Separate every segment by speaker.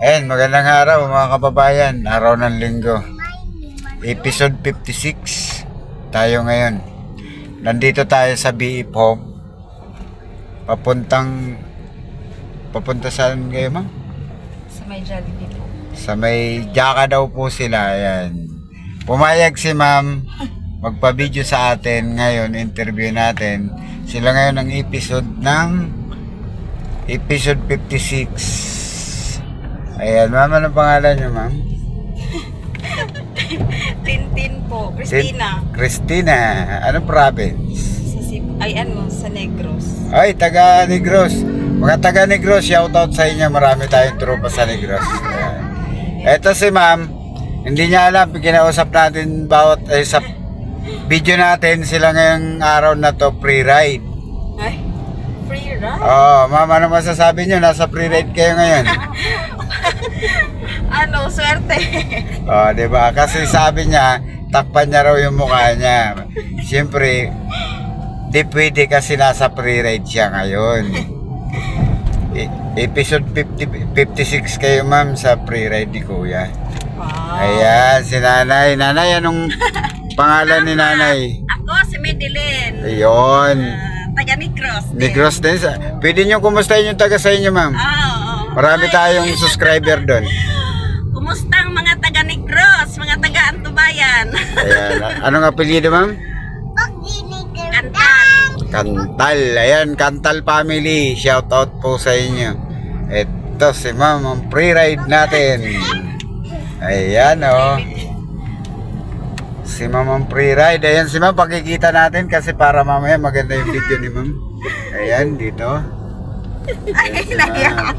Speaker 1: magandang araw mga kababayan. Araw ng linggo. Episode 56. Tayo ngayon. Nandito tayo sa BE Home. Papuntang... Papunta saan kayo ma'am?
Speaker 2: Sa may Jollibee po.
Speaker 1: Sa may Jaka daw po sila. Ayan. Pumayag si ma'am. Magpa-video sa atin ngayon. Interview natin. Sila ngayon ang episode ng episode 56. Ayan, ma'am, anong pangalan niyo, ma'am?
Speaker 2: Tintin po. Christina.
Speaker 1: Christina. Anong province?
Speaker 2: Sa Sip... Ay ano, sa Negros.
Speaker 1: Ay, taga Negros. Mga taga Negros, shoutout sa inyo. Marami tayong tropa sa Negros. Ayan. Ito si ma'am. Hindi niya alam, kinausap natin bawat eh, sa video natin sila ngayong araw na to pre-ride.
Speaker 2: Ay, free ride?
Speaker 1: Oh, ma'am, ano masasabi niyo? Nasa pre-ride kayo ngayon.
Speaker 2: Ano, swerte.
Speaker 1: Oh, 'di ba? Kasi sabi niya, takpan niya raw yung mukha niya. Siyempre, di pwede kasi nasa pre-ride siya ngayon. E- episode 50, 56 kayo ma'am sa pre-ride ni Kuya.
Speaker 2: Wow.
Speaker 1: Ayan, si Nanay. Nanay, anong pangalan ni Nanay?
Speaker 2: Ako, si Medellin.
Speaker 1: Ayun.
Speaker 2: Taga Negros. din.
Speaker 1: Negros din. sa- Pwede niyo kumustahin yung taga sa inyo, ma'am?
Speaker 2: Ah, oo.
Speaker 1: Marami
Speaker 2: Ay,
Speaker 1: tayong subscriber doon.
Speaker 2: Kumusta ang mga taga Negros? Mga taga Antubayan?
Speaker 1: Ayan. Anong apelyido, ma'am?
Speaker 2: Kantan.
Speaker 1: Kantal. Ayan, Kantal family. Shout out po sa inyo. Ito si ma'am, ang pre-ride natin. Ayan, oh. Si ma'am ang pre-ride. Ayan si ma'am, pakikita natin kasi para mamaya maganda yung video ni ma'am. Ayan, dito. Si ma'am.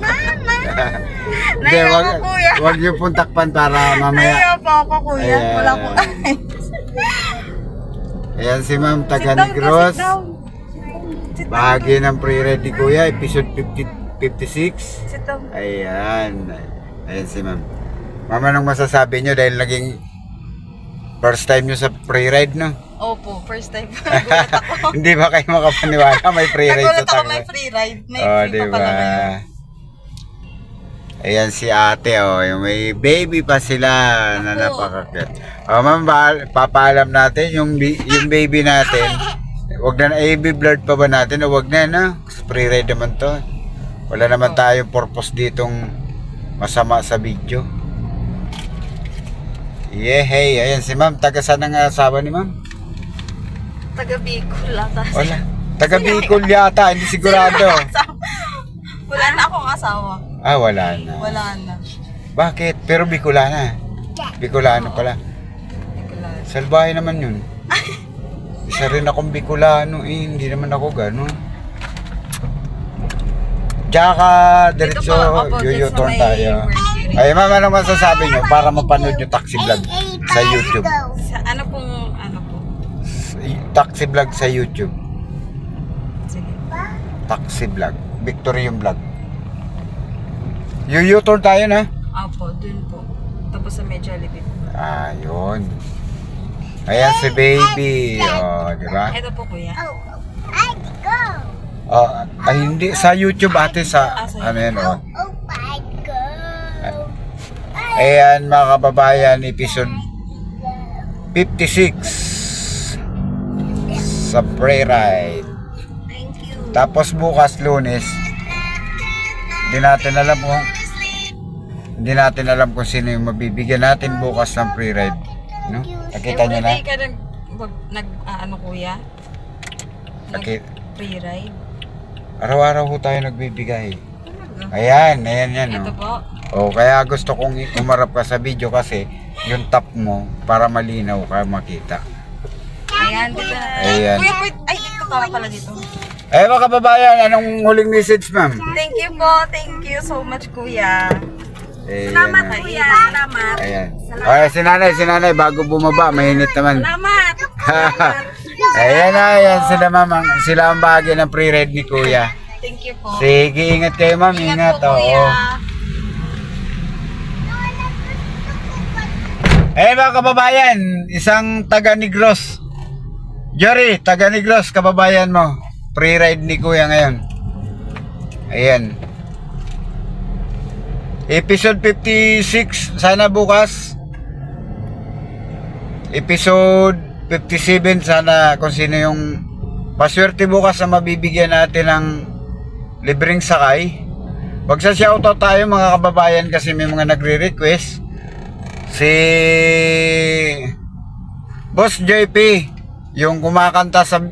Speaker 1: Hindi,
Speaker 2: Naiyak
Speaker 1: wag,
Speaker 2: ako, kuya.
Speaker 1: wag niyo pong takpan para mamaya.
Speaker 2: Naiya po ako, kuya.
Speaker 1: Ayan.
Speaker 2: Wala po.
Speaker 1: Ayan si ma'am, taga Negros. Bahagi ng ni Kuya, episode 50, 56.
Speaker 2: Sit down.
Speaker 1: Ayan. Ayan si ma'am. Ma'am, anong masasabi nyo dahil naging first time nyo sa pre-ride, no?
Speaker 2: Opo, first time. Nagulat ako.
Speaker 1: Hindi ba kayo makapaniwala may pre-ride sa
Speaker 2: Nagulat ako may
Speaker 1: Tacloban?
Speaker 2: free ride. May
Speaker 1: Oh,
Speaker 2: free
Speaker 1: di
Speaker 2: pa pala
Speaker 1: ba?
Speaker 2: ngayon.
Speaker 1: Ayan si ate, oh. Yung may baby pa sila na
Speaker 2: Ako.
Speaker 1: napakakit. Oh, ma'am, ba- papaalam natin yung, bi- yung baby natin. Wag na, eh, blurred pa ba natin o wag na, no? Kasi Pre-ride naman to. Wala naman tayong purpose ditong masama sa video. Yeah, hey, ayan si ma'am. Taga saan ang asawa ni ma'am?
Speaker 2: Taga Bicol ata.
Speaker 1: Wala. Taga Bicol yata, hindi sigurado.
Speaker 2: Wala na akong asawa.
Speaker 1: Ah, wala na.
Speaker 2: Wala na.
Speaker 1: Bakit? Pero Bicolana. Bicolano pala.
Speaker 2: Wala.
Speaker 1: Salbahe naman yun. Isa rin akong Bicolano eh, hindi naman ako gano'n. Tsaka, diretso,
Speaker 2: may
Speaker 1: tayo. Ay, ma'am, ano masasabi nyo para mapanood nyo taxi vlog sa YouTube?
Speaker 2: Sa ano?
Speaker 1: Taxi vlog sa YouTube.
Speaker 2: Sige.
Speaker 1: Taxi vlog. Victory yung vlog. Yuyo turn tayo na.
Speaker 2: Opo, dun po. Tapos sa may Jollibee.
Speaker 1: Ayun. Ayan si baby. Oh, di ba?
Speaker 2: Ito po kuya.
Speaker 1: Ah, ay, hindi. Sa YouTube ate sa,
Speaker 2: Ah, sa
Speaker 1: ano yan, oh. Ayan mga kababayan, episode 56 sa pre-ride.
Speaker 2: Thank you.
Speaker 1: Tapos bukas lunes, hindi natin alam kung hindi natin alam kung sino yung mabibigyan natin bukas ng pre-ride. No? Nakita niyo na?
Speaker 2: Ka nag, nag ah, ano kuya? Nag free ride?
Speaker 1: Araw-araw ho tayo nagbibigay. Ayan, ayan yan.
Speaker 2: Ito
Speaker 1: Oh.
Speaker 2: po.
Speaker 1: Oh, kaya gusto kong umarap ka sa video kasi yung top mo para malinaw ka makita.
Speaker 2: Ayan, dito na.
Speaker 1: Ayan.
Speaker 2: Kuya, wait. Ay, dito ka pala dito.
Speaker 1: Eh mga kababayan, anong huling message ma'am?
Speaker 2: Thank you po. Thank you so much, kuya.
Speaker 1: Eh,
Speaker 2: Salamat, kuya. Salamat.
Speaker 1: Ayan. Ay, si nanay, si nanay, bago bumaba, mainit naman.
Speaker 2: Salamat.
Speaker 1: ayan na, ayan sila ma'am. Ang- Sila ang bahagi ng pre-ride ni kuya.
Speaker 2: Thank you po.
Speaker 1: Sige, ingat kayo ma'am, ingat.
Speaker 2: po, kuya.
Speaker 1: Eh mga kababayan, isang taga Negros. Jory, taga Negros, kababayan mo. Pre-ride ni kuya ngayon. Ayan. Episode 56, sana bukas. Episode 57, sana kung sino yung paswerte bukas na mabibigyan natin ng libreng sakay. Magsa shoutout tayo mga kababayan kasi may mga nagre-request. Si Boss JP, yung kumakanta sa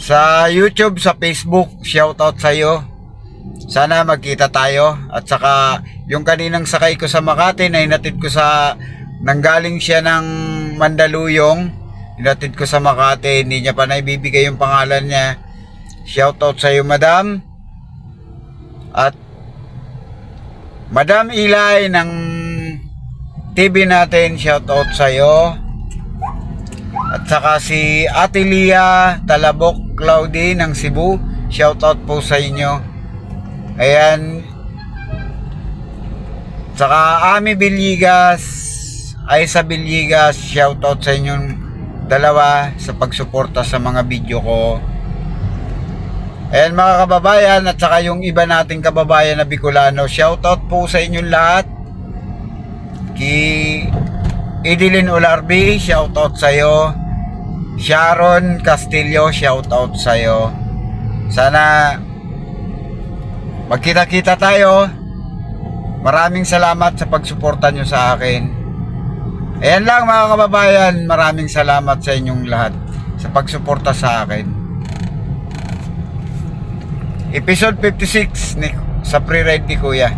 Speaker 1: sa YouTube, sa Facebook, shoutout sa iyo. Sana magkita tayo. At saka yung kaninang sakay ko sa Makati na inatid ko sa nanggaling siya ng Mandaluyong. Inatid ko sa Makati hindi niya pa naibibigay yung pangalan niya. Shoutout sa iyo madam. At Madam Ilay ng TV natin shoutout sa iyo at saka si Ate Lia Talabok Claudie ng Cebu shoutout po sa inyo Ayan. Saka Ami Billigas, Aisa Billigas, shoutout sa inyong dalawa sa pagsuporta sa mga video ko. Ayan mga kababayan at saka yung iba nating kababayan na Bicolano, shoutout po sa inyong lahat. Ki Idilin Ularbi, shoutout sa iyo. Sharon Castillo, shoutout sa iyo. Sana Magkita-kita tayo. Maraming salamat sa pagsuporta nyo sa akin. Ayan lang mga kababayan, maraming salamat sa inyong lahat sa pagsuporta sa akin. Episode 56 ni, sa pre-ride ni Kuya.